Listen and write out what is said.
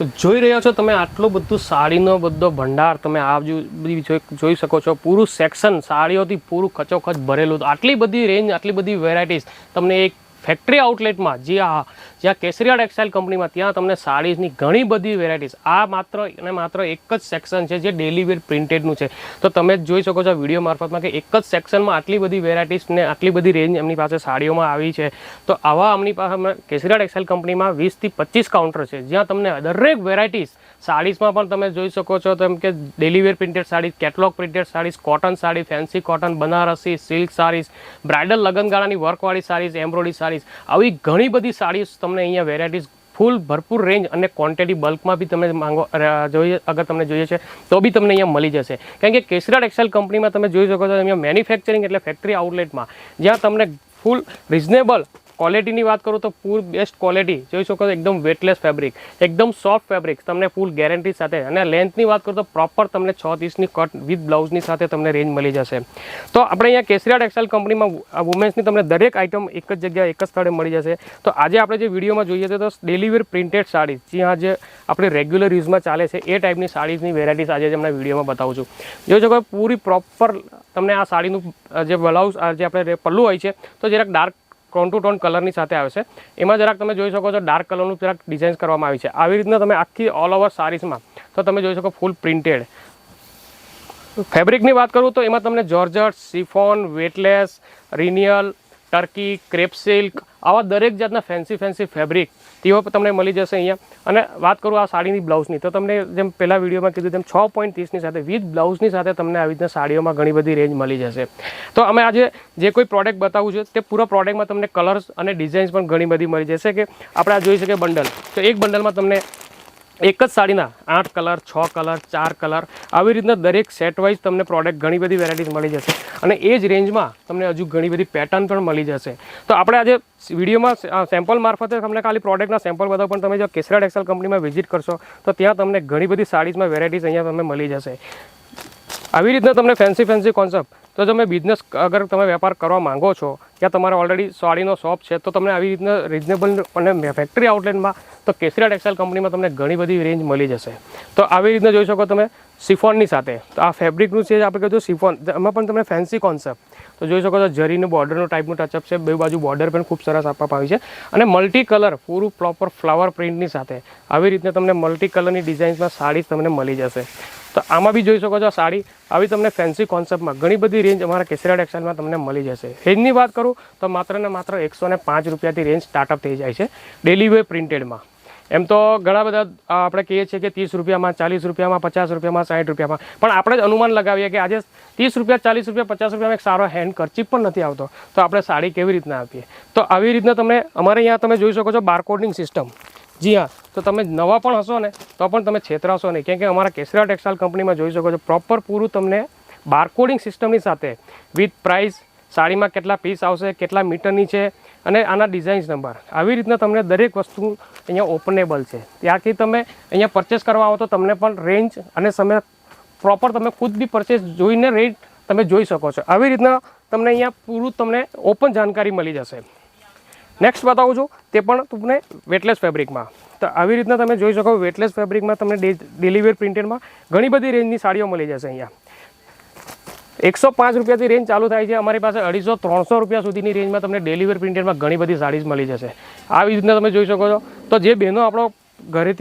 તો જોઈ રહ્યા છો તમે આટલો બધું સાડીનો બધો ભંડાર તમે આ બધી જોઈ શકો છો. પૂરું સેક્શન સાડીઓથી પૂરું ખચોખચ ભરેલું. આટલી બધી રેન્જ આટલી બધી વેરાયટીઝ તમને એક ફેક્ટરી આઉટલેટમાં જે આ જ્યાં કેસરીયા ટેક્સટાઇલ કંપનીમાં ત્યાં તમને સાડીઝની ઘણી બધી વેરાયટીઝ આ માત્ર અને માત્ર એક જ સેક્શન છે જે ડેલી વેર પ્રિન્ટેડનું છે. તો તમે જોઈ શકો છો વીડિયો મારફતમાં કે એક જ સેક્શનમાં આટલી બધી વેરાયટીઝ ને આટલી બધી રેન્જ એમની પાસે સાડીઓમાં આવી છે. તો આવા એમની પાસે કેસરીયા ટેક્સટાઇલ કંપનીમાં વીસથી પચીસ કાઉન્ટર છે, જ્યાં તમને દરેક વેરાયટીઝ સાડીઝમાં પણ તમે જોઈ શકો છો. તેમ કે daily wear printed sari catalogue printed saris cotton sari fancy cotton Banarasi silk saris bridal લગનગાળાની વર્કવાળી સાડીઝ એમ્બ્રોઇડરી સાડીઝ આવી ઘણી બધી સાડીઝ તમને અહીંયા વેરાયટીઝ ફૂલ ભરપૂર રેન્જ અને ક્વોન્ટિટી બલ્કમાં બી તમે માંગો જોઈએ, અગર તમને જોઈએ છે, તો બી તમને અહીંયા મળી જશે. કારણ કે કેસરા ટેક્સટાઇલ કંપનીમાં તમે જોઈ શકો છો, અહીંયા મેન્યુફેક્ચરિંગ એટલે ફેક્ટરી આઉટલેટમાં જ્યાં તમને ફૂલ રિઝનેબલ ક્વોલિટીની વાત કરું તો પૂર બેસ્ટ ક્વોલિટી જોઈ શકો છો, એકદમ વેટલેસ ફેબ્રિક એકદમ સોફ્ટ ફેબ્રિક તમને ફૂલ ગેરંટી સાથે. અને લેન્થની વાત કરું તો પ્રોપર તમને છ ત્રીસની કટ વિથ બ્લાઉઝની સાથે તમને રેન્જ મળી જશે. તો આપણે અહીંયા કેસરિયા ટેક્સટાઇલ કંપનીમાં વુમેન્સની તમને દરેક આઇટમ એક જ જગ્યાએ, એક જ સ્થળે મળી જશે. તો આજે આપણે જે વિડીયોમાં જોઈએ છે તો ડેલીવેર પ્રિન્ટેડ સાડી જ્યાં જે આપણે રેગ્યુલર યુઝમાં ચાલે છે, એ ટાઈપની સાડીની વેરાયટીઝ આજે તમને વિડીયોમાં બતાવું છું. જોઈ શકો પૂરી પ્રોપર તમને આ સાડીનું જે બ્લાઉઝ જે આપણે પલ્લું હોય છે, તો જરાક ડાર્ક ટોન ટુ ટોન કલરની સાથે આવે છે. એમાં જરાક તમે જોઈ શકો છો ડાર્ક કલરનું જરાક ડિઝાઇન કરવામાં આવી છે. આવી રીતના તમે આખી ઓલ ઓવર સારીઝમાં તો તમે જોઈ શકો ફૂલ પ્રિન્ટેડ. ફેબ્રિકની વાત કરું તો એમાં તમને જોર્જટ સિફોન વેટલેસ, રિનિયલ ટર્કી, ક્રેપ સિલ્ક, આવા દરેક જાતના ફેન્સી ફેન્સી ફેબ્રિક તેઓ તમને મળી જશે અહીંયા. અને વાત કરું આ સાડીની બ્લાઉઝની, તો તમને જેમ પહેલા વિડીયોમાં કીધું તેમ છ પોઈન્ટ ત્રીસની સાથે વિથ બ્લાઉઝની સાથે તમને આવી રીતના સાડીઓમાં ઘણી બધી રેન્જ મળી જશે. તો અમે આજે જે કોઈ પ્રોડક્ટ બતાવું છું, તે પૂરા પ્રોડક્ટમાં તમને કલર્સ અને ડિઝાઇન્સ પણ ઘણી બધી મળી જશે કે આપણે આ જોઈ શકીએ બંડલ તો એક બંડલમાં તમને એક જ સાડીના આઠ કલર, છ કલર, ચાર કલર. આવી રીતના દરેક સેટ વાઇઝ તમને પ્રોડક્ટ ઘણી બધી વેરાયટીઝ મળી જશે. અને એ જ રેન્જમાં તમને હજુ ઘણી બધી પેટર્ન પણ મળી જશે. તો આપણે આજે વિડીયોમાં સેમ્પલ મારફતે તમને ખાલી પ્રોડક્ટના સેમ્પલ બતાવો, પણ તમે જો કેસરા ટેક્સટાઇલ કંપનીમાં વિઝિટ કરશો, તો ત્યાં તમને ઘણી બધી સાડીઝમાં વેરાયટીઝ અહીંયા તમને મળી જશે. આવી રીતના તમને ફેન્સી ફેન્સી કોન્સેપ્ટ તો તમે બિઝનેસ અગર તમે વેપાર કરવા માંગો છો, ત્યાં તમારે ઓલરેડી સાડીનો શોપ છે, તો તમને આવી રીતના રિઝનેબલ અને ફેક્ટરી આઉટલેટમાં તો કેસરિયા ટેક્સટાઇલ કંપનીમાં તમને ઘણી બધી રેન્જ મળી જશે. તો આવી રીતના જોઈ શકો તમે સિફોનની સાથે. તો આ ફેબ્રિકનું છે, આપણે કહીશું સિફોન. એમાં પણ તમને ફેન્સી કોન્સેપ્ટ તો જોઈ શકો છો જરીનું બોર્ડરનું ટાઈપનું ટચઅપ છે, બે બાજુ બોર્ડર પણ ખૂબ સરસ આપવામાં આવી છે. અને મલ્ટી કલર પૂરું પ્રોપર ફ્લાવર પ્રિન્ટની સાથે. આવી રીતના તમને મલ્ટી કલરની ડિઝાઇન્સમાં સાડી તમને મળી જશે. તો આમાં બી જોઈ શકો છો સાડી. આવી તમને ફેન્સી કોન્સેપ્ટમાં ઘણી બધી રેન્જ અમારા કેસરાડ ટેક્સટાઇલમાં તમને મળી જશે. રેન્જની વાત કરું, તો માત્ર ને માત્ર એકસો ને પાંચ રૂપિયાથી રેન્જ સ્ટાર્ટઅપ થઈ જાય છે ડેલી વે પ્રિન્ટેડમાં એમ તો ઘણા બધા આપણે કહીએ છીએ કે ત્રીસ રૂપિયામાં, ચાલીસ રૂપિયામાં, પચાસ રૂપિયામાં સાઠ રૂપિયામાં. પણ આપણે જ અનુમાન લગાવીએ કે આજે ત્રીસ રૂપિયા, ચાલીસ રૂપિયા, પચાસ રૂપિયામાં એક સારો હેન્ડ ખર્ચી પણ નથી આવતો. તો આપણે સાડી કેવી રીતના આપીએ? તો આવી રીતના તમે અમારે અહીંયા તમે જોઈ શકો છો બારકોડિંગ સિસ્ટમ જી હા, તો તમે નવા પણ હશો ને, તો પણ તમે છેતરાશો નહીં. કેમ કે અમારા કેસરા ટેક્સટાઇલ કંપનીમાં જોઈ શકો છો પ્રોપર પૂરું તમને બારકોડિંગ સિસ્ટમની સાથે વિથ પ્રાઇસ સાડીમાં કેટલા પીસ આવશે, કેટલા મીટરની છે, અને આના ડિઝાઇન્સ નંબર આવી રીતના તમને દરેક વસ્તુ અહીંયા ઓપનેબલ છે. ત્યારથી તમે અહીંયા પરચેસ કરવા આવો તો તમને પણ રેન્જ અને સમય પ્રોપર તમે ખુદ બી પરચેસ જોઈને રેટ તમે જોઈ શકો છો. આવી રીતના તમને અહીંયા પૂરું તમને ઓપન જાણકારી મળી જશે. નેક્સ્ટ બતાવું છું. તે પણ તમને વેટલેસ ફેબ્રિકમાં તો આવી રીતના તમે જોઈ શકો વેટલેસ ફેબ્રિકમાં તમને ડેલીવેર પ્રિન્ટેડમાં ઘણી બધી રેન્જની સાડીઓ મળી જશે અહીંયા. એકસો પાંચ રૂપિયાથી રેન્જ ચાલુ થાય છે. અમારી પાસે અઢીસો ત્રણસો રૂપિયા સુધીની રેન્જમાં તમને ડેલીવેર પ્રિન્ટેડમાં ઘણી બધી સાડીઝ મળી જશે. આવી રીતના તમે જોઈ શકો છો. તો જે બહેનો આપણો ઘરેથી